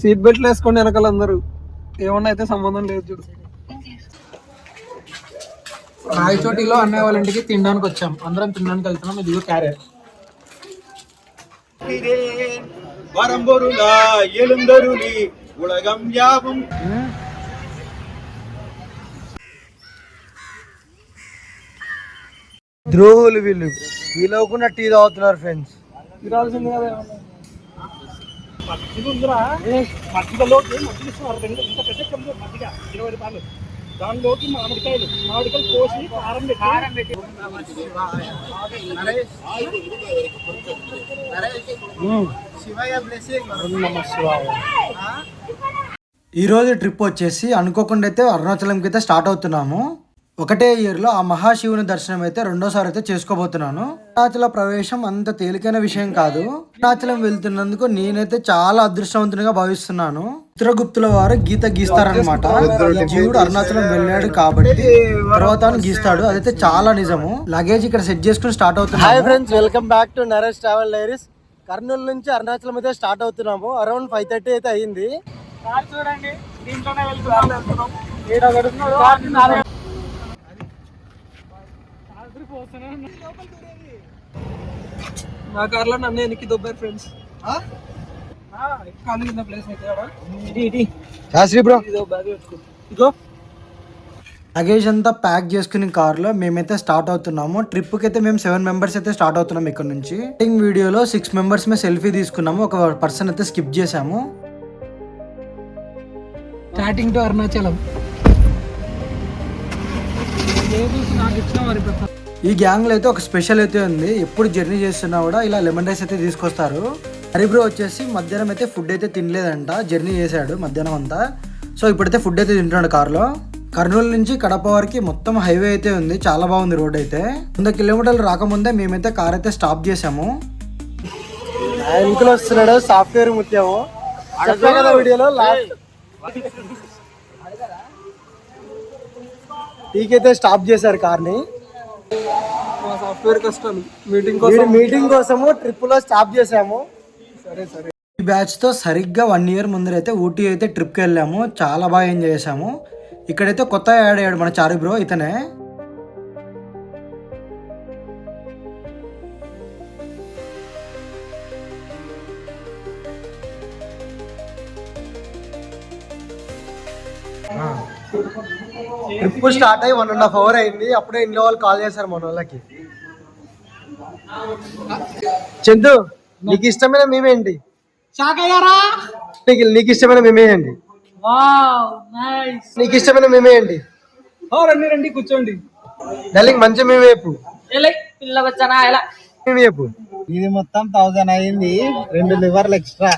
Seat బెల్ట్లు వేసుకోండి వెనకాల అందరూ ఏమన్నా అయితే సంబంధం లేదు చూడు రాయచోటిలో అన్నయ్య వాళ్ళ ఇంటికి తినడానికి వచ్చాం అందరం తినడానికి వెళ్తున్నాం ఇది క్యారెట్ வரம்பொருளா எழுந்தருளி உலகம் யாவும் ద్రోహులు వీళ్ళు వీళ్ళకుండా టీ తాగుతున్నారు ఫ్రెండ్స్ మధ్యలోకి మధ్య ఇస్తున్నారు రెండు. ఇంత పెద్ద ఇరవై రూపాయలు. దానిలోకి మామిడికాయలు. మామిడికాయలు కోసి కారం పెట్టి కారం పెట్టి ఈ రోజు ట్రిప్ వచ్చేసి అనుకోకుండా అయితే అరుణాచలంకి అయితే స్టార్ట్ అవుతున్నాము. ఒకటే ఇయర్లో ఆ మహాశివుని దర్శనం అయితే రెండోసారి అయితే చేసుకోబోతున్నాను. అరుణాచల ప్రవేశం అంత తేలికైన విషయం కాదు. అరుణాచలం వెళ్తున్నందుకు నేనైతే చాలా అదృష్టవంతునిగా భావిస్తున్నాను. చిత్రగుప్తుల వారు గీత గీస్తారనమాట ఈ జీవుడు అరుణాచలం వెళ్ళాడు కాబట్టి తర్వాత గీస్తాడు. అదైతే చాలా నిజము. లగేజ్ ఇక్కడ సెట్ చేసుకుని స్టార్ట్ అవుతుంది hi friends welcome back to Naresh travel diaries. Kurnool నుంచి అరుణాచలం అయితే స్టార్ట్ అవుతున్నాము. అరౌండ్ ఫైవ్ థర్టీ అయితే అయ్యింది కారు చూడండి దీంట్లోనే వెళ్తున్నాం నా కార్లో నన్ను వెనక్కి దొబ్బారు ఫ్రెండ్స్ ఖాళీ కింద ప్లేస్ అయితే ఆడ. శాస్త్రి బ్రో ఇదో బ్యాగ్ పెట్టుకో. ఇగో లగేజ్ అంతా ప్యాక్ చేసుకుని కార్లో మేమైతే స్టార్ట్ అవుతున్నాము. ట్రిప్కి అయితే మేము సెవెన్ మెంబర్స్ అయితే స్టార్ట్ అవుతున్నాం ఇక్కడ నుంచి. స్టార్టింగ్ వీడియోలో సిక్స్ మెంబర్స్ మేము సెల్ఫీ తీసుకున్నాము. ఒక పర్సన్ అయితే స్కిప్ చేసాము స్టార్టింగ్ టు అరుణాచలం. నాకు ఇచ్చిన మరి ఈ గ్యాంగ్లో అయితే ఒక స్పెషల్ అయితే ఉంది. ఎప్పుడు జర్నీ చేస్తున్నా కూడా ఇలా లెమన్ రైస్ అయితే తీసుకొస్తారు. హరిబ్రో వచ్చేసి మధ్యాహ్నం అయితే ఫుడ్ అయితే తినలేదంట. జర్నీ చేశాడు మధ్యాహ్నం అంతా. సో ఇప్పుడైతే ఫుడ్ అయితే తింటున్నాడు కార్లో. కర్నూలు నుంచి కడప వరకు మొత్తం హైవే అయితే ఉంది. చాలా బాగుంది రోడ్ అయితే. వంద కిలోమీటర్లు రాకముందే మేమైతే కార్ అయితే స్టాప్ చేసాము వెనుకలు వస్తున్నాడు. సాఫ్ట్వేర్ ముత్యాము. కదా వీడియోలో టీకైతే స్టాప్ చేశారు కార్ని. సాఫ్ట్వేర్ మీటింగ్ కోసం. మీటింగ్ కోసము ట్రిప్లో స్టాప్ చేసాము సరే సరే. ఈ బ్యాచ్తో సరిగ్గా వన్ ఇయర్ ముందరైతే ఊటీ అయితే ట్రిప్కి వెళ్ళాము. చాలా బాగా ఎంజాయ్ చేసాము ఇక్కడైతే కొత్త యాడ్ అయ్యాడు మన చారు బ్రో ఇతనే. ట్రిప్ స్టార్ట్ అయ్యి వన్ అండ్ హాఫ్ అవర్ అయింది. అప్పుడే ఇంట్లో వాళ్ళు కాల్ చేశారు మన వాళ్ళకి. చందు నీకు ఇష్టమైన అయ్యారా నీకు నీకు ఇష్టమైన వావ్ నైస్ నీకు ఇష్టమైన మేమేంటి రండి రండి కూర్చోండి. డార్లింగ్ మంచి మేమే చెప్పు. పిల్ల వచ్చానా? ఎలా? మేమే ఇది మొత్తం థౌజండ్ అయింది. రెండు లివర్లు ఎక్స్ట్రా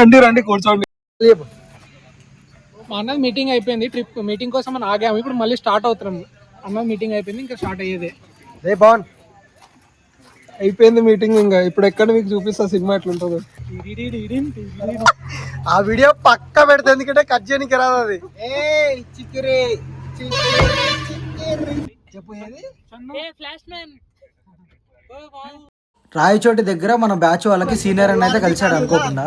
రండి రండి కూర్చోండి. మా అన్నది మీటింగ్ అయిపోయింది. ట్రిప్ మీటింగ్ కోసం మనం ఆగాము. ఇప్పుడు మళ్ళీ స్టార్ట్ అవుతున్నాం. అన్న మీటింగ్ అయిపోయింది. ఇంకా స్టార్ట్ అయ్యేదే. రే పవన్ అయిపోయింది మీటింగ్ ఇంకా. ఇప్పుడు ఎక్కడ మీకు చూపిస్తా సినిమా ఎట్లుంటుందో? ఆ వీడియో పక్క పెడితే ఎందుకంటే కట్ చేయడానికి రాదు అది. చిక్కిరి. చెప్పు ఏది? ఫ్లాష్ మ్యాన్ రాయచోటి దగ్గర మన బ్యాచ్ వాళ్ళకి సీనియర్ అని అయితే కలిసాడు అనుకోకుండా.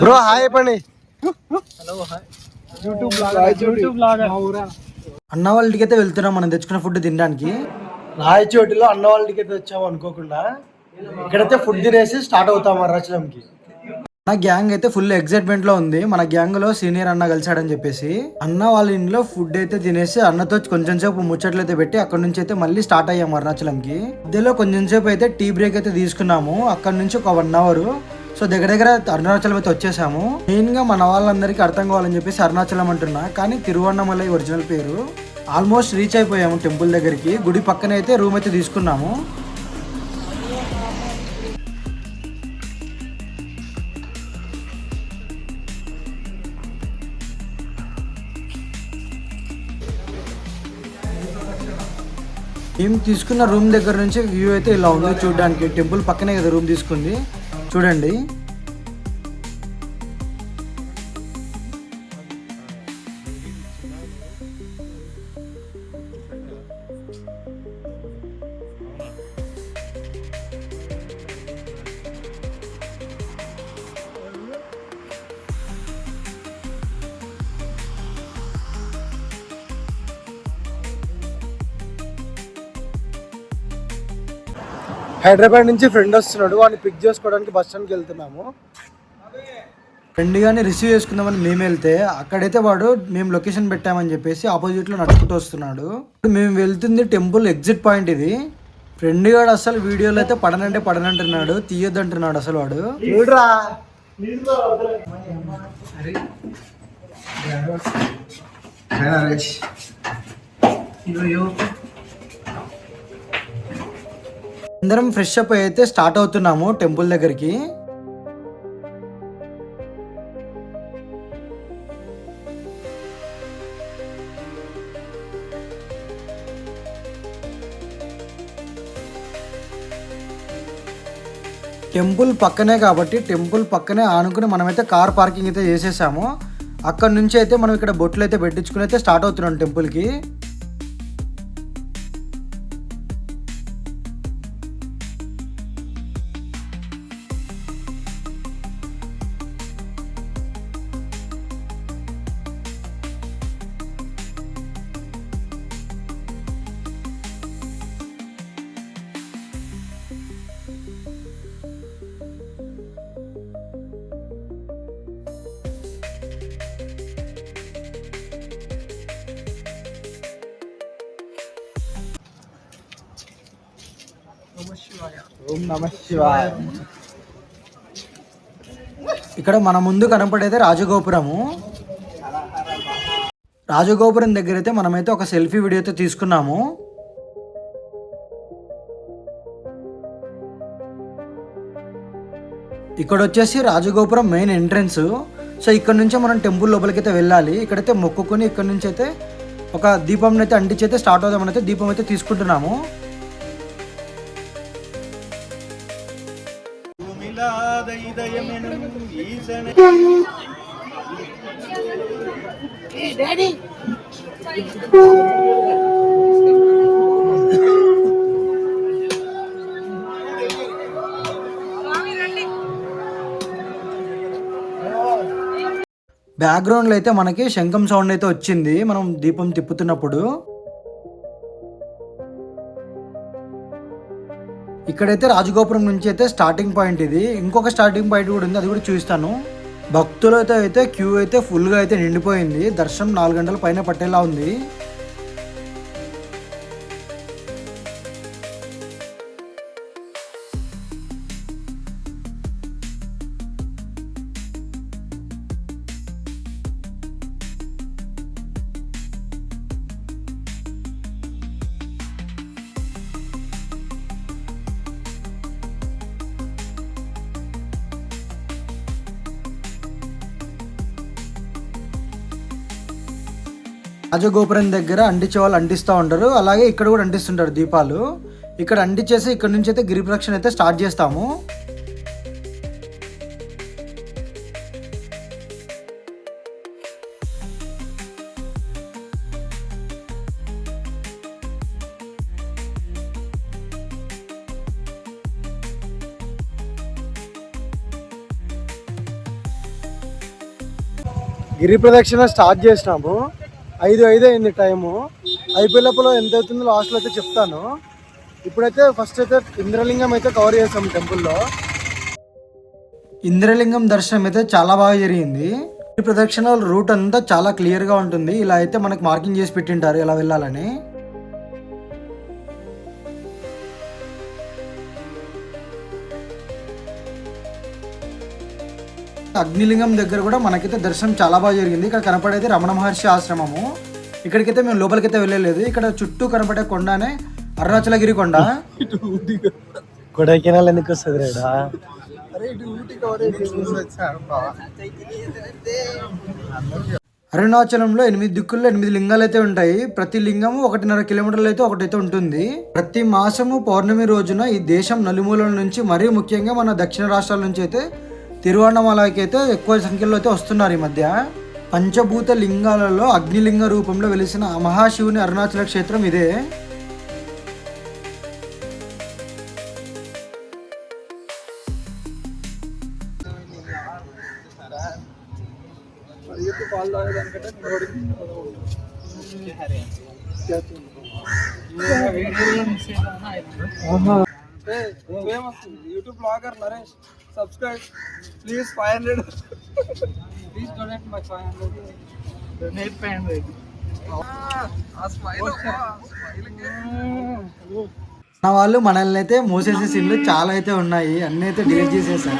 బ్రో హాయ్ చెప్పండి. ఊరా. అన్న వాళ్ళ ఇంటికి అయితే వెళ్తున్నాం మనం తెచ్చుకున్న ఫుడ్ తినడానికి. రాయచోటిలో అన్న వాళ్ళ ఇంటికి అయితే వచ్చాము అనుకోకుండా ఇక్కడైతే ఫుడ్ తినేసి స్టార్ట్ అవుతాం అరుణాచలంకి నా గ్యాంగ్ అయితే ఫుల్ ఎగ్జైట్మెంట్లో ఉంది. మన గ్యాంగ్లో సీనియర్ అన్న కలిసాడని చెప్పేసి. అన్న వాళ్ళ ఇంట్లో ఫుడ్ అయితే తినేసి అన్నతో కొంచెం సేపు ముచ్చట్లు అయితే పెట్టి అక్కడ నుంచి అయితే మళ్ళీ స్టార్ట్ అయ్యాము అరుణాచలంకి. మధ్యలో కొంచెం సేపు అయితే టీ బ్రేక్ అయితే తీసుకున్నాము. అక్కడ నుంచి ఒక వన్ అవర్. సో దగ్గర దగ్గర అరుణాచలం అయితే వచ్చేసాము. మెయిన్గా మన వాళ్ళందరికీ అర్థం కావాలని చెప్పేసి అరుణాచలం అంటున్నా. కానీ తిరువన్నమలై ఒరిజినల్ పేరు. ఆల్మోస్ట్ రీచ్ అయిపోయాము టెంపుల్ దగ్గరికి. గుడి పక్కన అయితే రూమ్ అయితే తీసుకున్నాము. మేము తీసుకున్న రూమ్ దగ్గర నుంచి వ్యూ అయితే ఇలా ఉంది. చూడడానికి టెంపుల్ పక్కనే కదా రూమ్ తీసుకుంది. చూడండి. హైదరాబాద్ నుంచి ఫ్రెండ్ వస్తున్నాడు. వాడిని పిక్ చేసుకోవడానికి బస్ స్టాండ్కి వెళ్తున్నాము. ఫ్రెండ్ గాని రిసీవ్ చేసుకుందామని మేము వెళ్తే అక్కడైతే వాడు మేము లొకేషన్ పెట్టామని చెప్పేసి ఆపోజిట్లో నడుచుకుంటూ వస్తున్నాడు. ఇప్పుడు మేము వెళ్తుంది టెంపుల్ ఎగ్జిట్ పాయింట్ ఇది. ఫ్రెండ్ గాడు అసలు వీడియోలో అయితే పడనంటే పడనంటున్నాడు తీయొద్దంటున్నాడు అసలు వాడు. చూడరా అందరం ఫ్రెష్ అప్ అయితే స్టార్ట్ అవుతున్నాము టెంపుల్ దగ్గరికి. టెంపుల్ పక్కనే కాబట్టి టెంపుల్ పక్కనే ఆనుకుని మనమైతే కార్ పార్కింగ్ అయితే చేసేసాము. అక్కడ నుంచి అయితే మనం ఇక్కడ బొట్లు అయితే పెట్టించుకుని అయితే స్టార్ట్ అవుతున్నాం టెంపుల్కి. ఓం నమ శివాయ. ఇక్కడ మన ముందు కనపడేది రాజగోపురము. రాజగోపురం దగ్గర అయితే మనమైతే ఒక సెల్ఫీ వీడియో అయితే తీసుకున్నాము. ఇక్కడ వచ్చేసి రాజగోపురం మెయిన్ ఎంట్రన్స్. సో ఇక్కడ నుంచే మనం టెంపుల్ లోపలికి అయితే వెళ్ళాలి. ఇక్కడైతే మొక్కుకొని ఇక్కడ నుంచి అయితే ఒక దీపం అయితే అంటించి అయితే స్టార్ట్ అవుదామని అయితే దీపం అయితే తీసుకుంటున్నాము. బ్యాక్గ్రౌండ్లో అయితే మనకి శంఖం సౌండ్ అయితే వచ్చింది. మనం దీపం తిప్పుతున్నప్పుడు. ఇక్కడైతే రాజగోపురం నుంచి అయితే స్టార్టింగ్ పాయింట్ ఇది. ఇంకొక స్టార్టింగ్ పాయింట్ కూడా ఉంది. అది కూడా చూస్తాను. భక్తులతో అయితే క్యూ అయితే ఫుల్గా అయితే నిండిపోయింది. దర్శనం నాలుగు గంటల పైన పట్టేలా ఉంది. రాజగోపురం దగ్గర అంటించే వాళ్ళు అంటిస్తూ ఉంటారు. అలాగే ఇక్కడ కూడా అంటిస్తుంటారు దీపాలు. ఇక్కడ అంటించేసి ఇక్కడ నుంచి అయితే గిరి ప్రదక్షిణ అయితే స్టార్ట్ చేస్తాము. గిరి ప్రదక్షిణ స్టార్ట్ చేసినాము. ఐదు ఐదు అయింది టైము. అయిపోయేలోపల ఎంత అవుతుందో లాస్ట్లో అయితే చెప్తాను. ఇప్పుడైతే ఫస్ట్ అయితే ఇంద్రలింగం అయితే కవర్ చేసాం టెంపుల్లో ఇంద్రలింగం దర్శనం అయితే చాలా బాగా జరిగింది. ఈ ప్రదక్షిణాల రూట్ అంతా చాలా క్లియర్గా ఉంటుంది. ఇలా అయితే మనకు మార్కింగ్ చేసి పెట్టింటారు ఎలా వెళ్ళాలని. అగ్నిలింగం దగ్గర కూడా మనకైతే దర్శనం చాలా బాగా జరిగింది. ఇక్కడ కనపడేది రమణ మహర్షి ఆశ్రమము. ఇక్కడికైతే మేము లోపలికైతే వెళ్ళలేదు. ఇక్కడ చుట్టూ కనపడే కొండనే అరుణాచలగిరి కొండ. కొడైకెనాల్ ఎందుకు వస్తుంది రేడా? అరుణాచలంలో ఎనిమిది దిక్కుల్లో ఎనిమిది లింగాలు అయితే ఉంటాయి. ప్రతి లింగము ఒకటిన్నర కిలోమీటర్లు అయితే ఒకటైతే ఉంటుంది. ప్రతి మాసము పౌర్ణమి రోజున ఈ దేశం నలుమూలల నుంచి మరీ ముఖ్యంగా మన దక్షిణ రాష్ట్రాల నుంచి అయితే తిరువణమలకి అయితే ఎక్కువ సంఖ్యలో అయితే వస్తున్నారు ఈ మధ్య. పంచభూత లింగాలలో అగ్నిలింగ రూపంలో వెలిసిన మహాశివుని అరుణాచల క్షేత్రం ఇదే. ఆహా famous YouTube blogger Naresh subscribe please five hundred please donate my five hundred ఆ స్మైల్ మన వాళ్ళు మనల్ని అయితే మూసేసే సీన్లు చాలా అయితే ఉన్నాయి. అన్నీ అయితే డిలీట్ చేసేసా.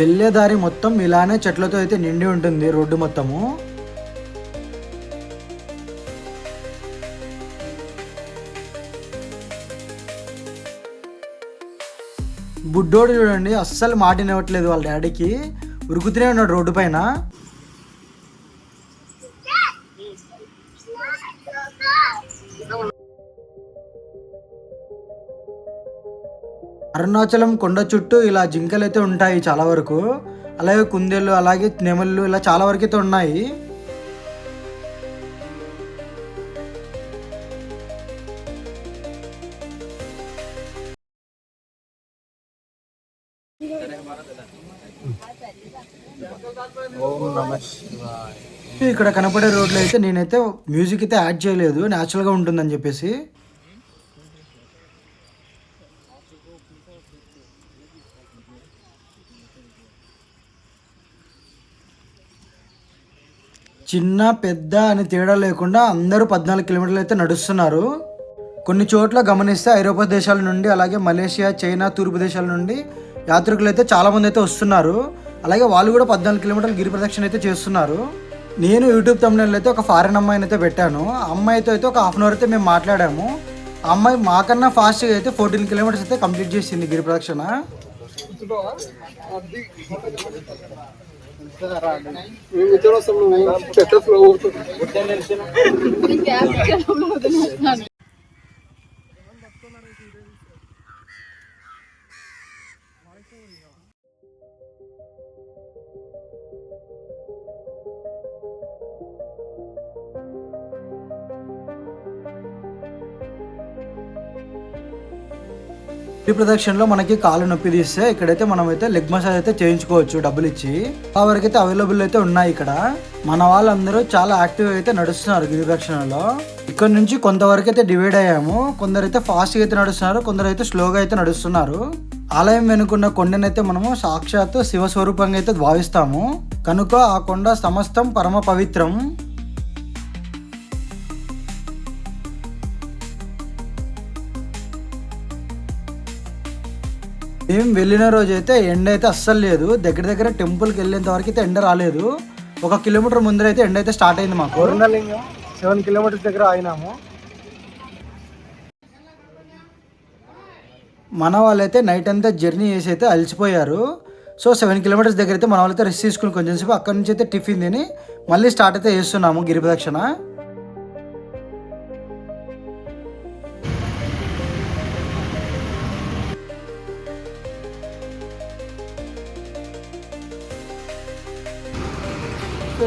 వెళ్ళే దారి మొత్తం ఇలానే చెట్లతో అయితే నిండి ఉంటుంది రోడ్డు మొత్తము. బుడ్డోడు చూడండి అస్సలు మాట వినవట్లేదు వాళ్ళ డాడీకి. ఉరుకుతూనే ఉన్నాడు రోడ్డు పైన. అరుణాచలం కొండ చుట్టూ ఇలా జింకలు అయితే ఉంటాయి చాలా వరకు. అలాగే కుందేళ్ళు అలాగే నెమళ్ళు ఇలా చాలా వరకు అయితే ఉన్నాయి. ఇక్కడ కనపడే రోడ్లు అయితే నేనైతే మ్యూజిక్ అయితే యాడ్ చేయలేదు. న్యాచురల్గా ఉంటుందని చెప్పేసి. చిన్న పెద్ద అని తేడా లేకుండా అందరూ పద్నాలుగు కిలోమీటర్లు అయితే నడుస్తున్నారు. కొన్ని చోట్ల గమనిస్తే ఐరోపా దేశాల నుండి అలాగే మలేషియా చైనా తూర్పు దేశాల నుండి యాత్రికులు అయితే చాలామంది అయితే వస్తున్నారు. అలాగే వాళ్ళు కూడా పద్నాలుగు కిలోమీటర్లు గిరి ప్రదక్షిణ అయితే చేస్తున్నారు. నేను యూట్యూబ్ తమిళలో అయితే ఒక ఫారెన్ అమ్మాయిని అయితే పెట్టాను. ఆ అమ్మాయితో అయితే ఒక హాఫ్ అన్ అవర్ అయితే మేము మాట్లాడాము. ఆ అమ్మాయి మాకన్నా ఫాస్ట్గా అయితే ఫోర్టీన్ కిలోమీటర్స్ అయితే కంప్లీట్ చేసింది గిరి ప్రదక్షిణ. అది మేము కూర్చొని వస్తాం నువ్వు మనకి కాలు నొప్పి తీస్తే ఇక్కడైతే మనం అయితే లెగ్ మసాజ్ అయితే చేయించుకోవచ్చు డబ్బులు ఇచ్చి. ఆ వరకు అయితే అవైలబుల్ అయితే ఉన్నాయి ఇక్కడ. మన వాళ్ళందరూ చాలా యాక్టివ్గా అయితే నడుస్తున్నారు గిరి ఇక్కడ నుంచి కొంతవరకు అయితే డివైడ్ అయ్యాము. కొందరు అయితే ఫాస్ట్గా అయితే నడుస్తున్నారు కొందరు అయితే స్లోగా అయితే నడుస్తున్నారు. ఆలయం వెనుకున్న కొండనైతే మనము సాక్షాత్తు శివ స్వరూపంగా అయితే భావిస్తాము. కనుక ఆ కొండ సమస్తం పరమ పవిత్రం. మేము వెళ్ళిన రోజు అయితే ఎండ అయితే అస్సలు లేదు. దగ్గర దగ్గర టెంపుల్కి వెళ్ళేంత వరకు అయితే ఎండ రాలేదు. ఒక కిలోమీటర్ ముందర అయితే ఎండ అయితే స్టార్ట్ అయింది మాకు. వరుణలింగం సెవెన్ కిలోమీటర్స్ దగ్గర అయినాము మన వాళ్ళైతే నైట్ అంతా జర్నీ చేసి అయితే అలసిపోయారు. సో సెవెన్ కిలోమీటర్స్ దగ్గర అయితే మన వాళ్ళైతే రెస్ట్ తీసుకుని కొంచెం సేపు అక్కడి నుంచి అయితే టిఫిన్ తిని మళ్ళీ స్టార్ట్ అయితే చేస్తున్నాము గిరి ప్రదక్షిణ.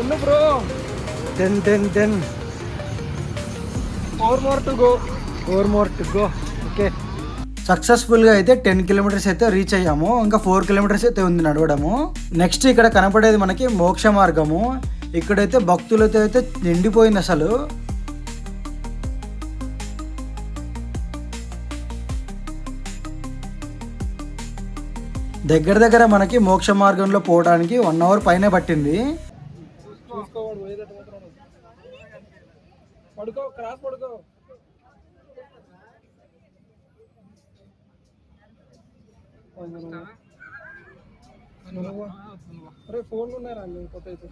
Ten bro. Ten ten ten four more to go four more to go okay సక్సెస్ఫుల్గా అయితే టెన్ కిలోమీటర్స్ అయితే రీచ్ అయ్యాము. ఇంకా ఫోర్ కిలోమీటర్స్ అయితే ఉంది నడవడము. నెక్స్ట్ ఇక్కడ కనపడేది మనకి మోక్ష మార్గము. ఇక్కడైతే భక్తులతో అయితే నిండిపోయింది అసలు. దగ్గర దగ్గర మనకి మోక్ష మార్గంలో పోవడానికి వన్ అవర్ పైనే పట్టింది. పడుకో క్రాస్ పడుకో అరే ఫోన్లు ఉన్నారా అండి కొత్త అయితే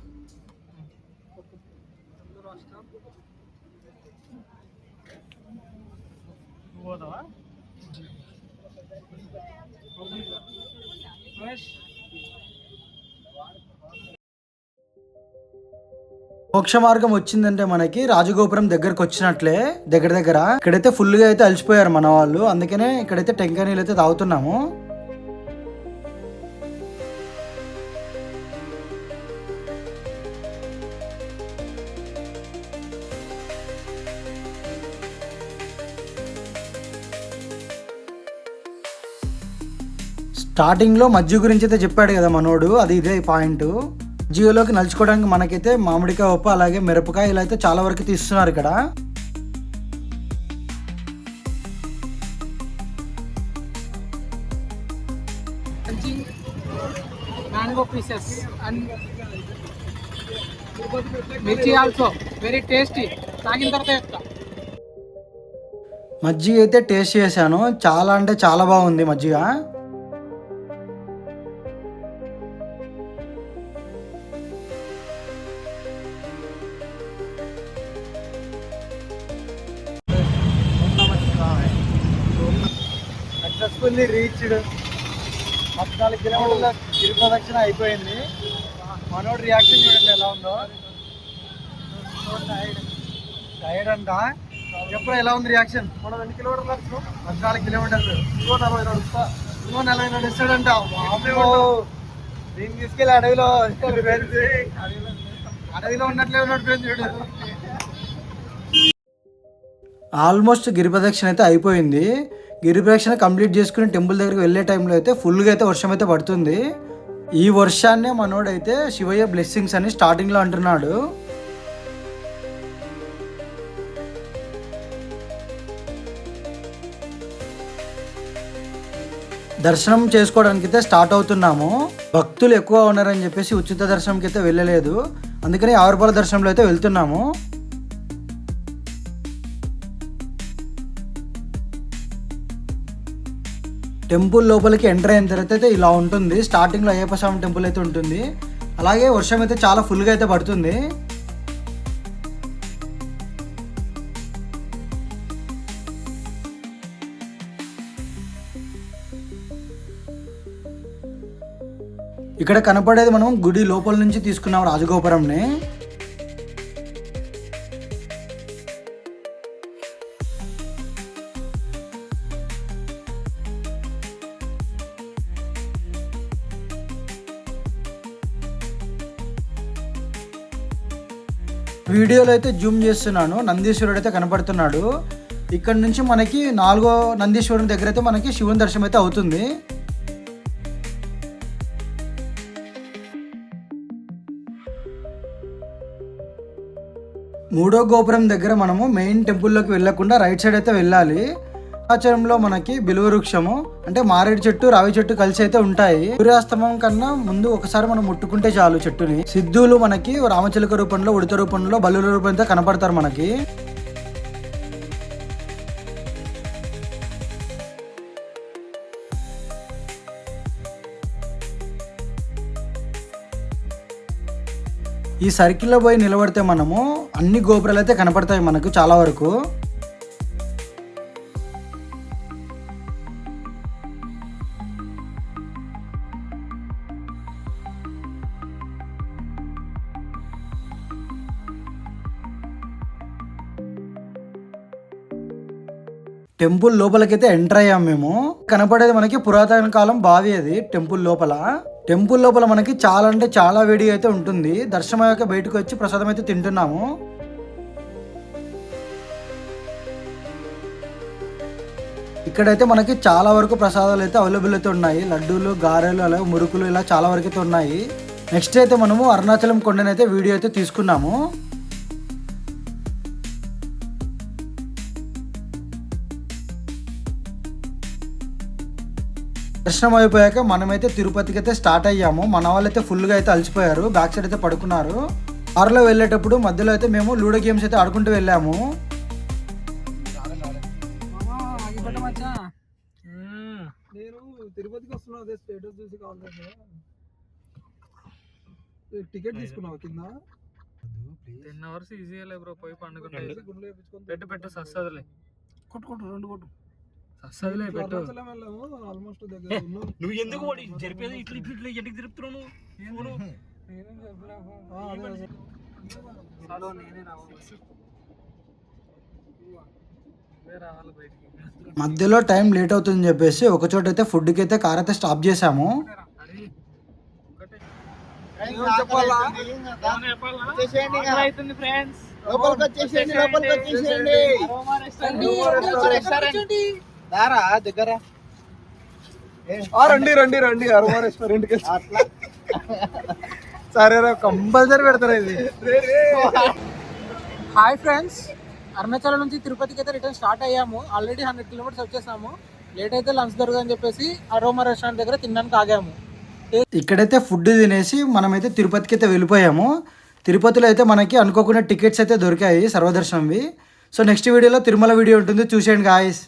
మోక్ష మార్గం వచ్చిందంటే మనకి రాజగోపురం దగ్గరకు వచ్చినట్లే దగ్గర దగ్గర. ఇక్కడైతే ఫుల్గా అయితే అలసిపోయారు మన వాళ్ళు. అందుకనే ఇక్కడైతే టెంకాయ నీళ్ళు అయితే తాగుతున్నాము. స్టార్టింగ్లో మజ్జి గురించి అయితే చెప్పాడు కదా మనోడు. అది ఇదే పాయింట్. జియోలోకి నలుచుకోవడానికి మనకైతే మామిడికాయ ఉప్పు అలాగే మిరపకాయ ఇలా అయితే చాలా వరకు తీస్తున్నారు ఇక్కడ. తాగిన తర్వాత చెప్తా. మజ్జిగ అయితే టేస్ట్ చేశాను. చాలా అంటే చాలా బాగుంది మజ్జిగ. రీచ్డ్ పద్నాలుగు కిలోమీటర్ల గిరి ప్రదక్షిణ అయిపోయింది. మనోడు రియాక్షన్ చూడండి ఎలా ఉందో. టైర్డ్ అంట. ఎప్పుడు ఎలా ఉంది రియాక్షన్ మనం ఎన్ని కిలోమీటర్లు పద్నాలుగు కిలోమీటర్లు. ఇంకో నలభై రెండు వస్తా. ఇంకో నలభై. దీన్ని తీసుకెళ్ళి అడవిలో అడవిలో ఉన్నట్లే ఉన్నాడు ఫ్రెండ్స్ చూడు. ఆల్మోస్ట్ గిరి ప్రదక్షిణ అయితే అయిపోయింది. గిరి ప్రదక్షిణ కంప్లీట్ చేసుకుని టెంపుల్ దగ్గరికి వెళ్ళే టైంలో అయితే ఫుల్గా అయితే వర్షం అయితే పడుతుంది. ఈ వర్షాన్నే మనోడైతే శివయ్య బ్లెస్సింగ్స్ అని స్టార్టింగ్లో అంటున్నాడు. దర్శనం చేసుకోవడానికి అయితే స్టార్ట్ అవుతున్నాము. భక్తులు ఎక్కువ ఉన్నారని చెప్పేసి ఉచిత దర్శనంకి అయితే వెళ్ళలేదు. అందుకని ఆరుపాల దర్శనంలో అయితే వెళ్తున్నాము. టెంపుల్ లోపలికి ఎంటర్ అయిన తర్వాత అయితే ఇలా ఉంటుంది. స్టార్టింగ్లో అయ్యప్ప స్వామి టెంపుల్ అయితే ఉంటుంది. అలాగే వర్షం అయితే చాలా ఫుల్గా అయితే పడుతుంది. ఇక్కడ కనపడేది మనం గుడి లోపల నుంచి తీసుకున్నాం రాజగోపురంని. వీడియోలో అయితే జూమ్ చేస్తున్నాను. నందీశ్వరుడు అయితే కనపడుతున్నాడు. ఇక్కడ నుంచి మనకి నాలుగో నందీశ్వరుని దగ్గర అయితే మనకి శివుని దర్శనం అయితే అవుతుంది. మూడో గోపురం దగ్గర మనము మెయిన్ టెంపుల్లోకి వెళ్ళకుండా రైట్ సైడ్ అయితే వెళ్ళాలి. ఆచరణలో మనకి బిలువ వృక్షము అంటే మారేడు చెట్టు రావి చెట్టు కలిసి అయితే ఉంటాయి. సూర్యాస్తమం కన్నా ముందు ఒకసారి మనం ముట్టుకుంటే చాలు చెట్టుని. సిద్ధులు మనకి రామచిలక రూపంలో ఉడత రూపంలో బల్లుల రూపంతో కనపడతారు మనకి. ఈ సర్కిల్లో పోయి నిలబడితే మనము అన్ని గోపురాలు అయితే కనపడతాయి మనకు చాలా వరకు. టెంపుల్ లోపలికైతే ఎంటర్ అయ్యాం మేము. కనపడేది మనకి పురాతన కాలం బావి అది టెంపుల్ లోపల. టెంపుల్ లోపల మనకి చాలా అంటే చాలా వేడి అయితే ఉంటుంది. దర్శనం అయ్యాక బయటకు వచ్చి ప్రసాదం అయితే తింటున్నాము. ఇక్కడైతే మనకి చాలా వరకు ప్రసాదాలు అయితే అవైలబుల్ అయితే ఉన్నాయి. లడ్డూలు గారెలు అలాగే మురుకులు ఇలా చాలా వరకు అయితే ఉన్నాయి. నెక్స్ట్ అయితే మనము అరుణాచలం కొండనైతే వీడియో అయితే తీసుకున్నాము. దర్శనం అయిపోయాక మనమైతే తిరుపతికి అయితే స్టార్ట్ అయ్యాము. మన వాళ్ళైతే ఫుల్గా అయితే అలసిపోయారు. బ్యాక్ సైడ్ అయితే పడుకున్నారు. కారులో వెళ్ళేటప్పుడు మధ్యలో అయితే మేము లూడో గేమ్స్ అయితే ఆడుకుంటూ వెళ్ళాము. తిరుపతికి వస్తున్నా స్టేటస్ చూసి టికెట్ తీసుకున్నావు కింద టెన్ అవర్స్ ఈజీగా బ్రో పోయి పండుకుంటే వేయించుకొని పెట్టు పెట్టు సస్తదిలే కొట్టు కొట్టు రెండు కొట్టు. పెట్టు. ఆల్మోస్ట్ దగ్గర నువ్వు ఎందుకు వాడి జరిపేది ఇట్లా ఇట్లా ఇట్లా ఎందుకు తిరుపుతున్నావు నువ్వు? మధ్యలో టైం లేట్ అవుతుందని చెప్పేసి ఒక చోట అయితే ఫుడ్కి అయితే కార్ అయితే స్టాప్ చేసాము ఫ్రెండ్స్ లోపలికి వచ్చేసేయండి లోపలికి వచ్చేసేయండి. దారా దగ్గర. ఆ, రండి రండి రండి అరుమా రెస్టారెంట్కి సరే కంపల్సరీ పెడతారు ఇది? హాయ్ ఫ్రెండ్స్ అరుణాచలం నుంచి తిరుపతికి అయితే రిటర్న్ స్టార్ట్ అయ్యాము. ఆల్రెడీ హండ్రెడ్ కిలోమీటర్స్ వచ్చేసాము లేట్ అయితే లంచ్ దొరకదని చెప్పేసి అరోమా రెస్టారెంట్ దగ్గర తినడానికి ఆగాము. ఇక్కడైతే ఫుడ్ తినేసి మనమైతే తిరుపతికి అయితే వెళ్ళిపోయాము. తిరుపతిలో అయితే మనకి అనుకోకుండా టికెట్స్ అయితే దొరికాయి సర్వదర్శనంవి. సో నెక్స్ట్ వీడియోలో తిరుమల వీడియో ఉంటుంది. చూసేయండి గాయస్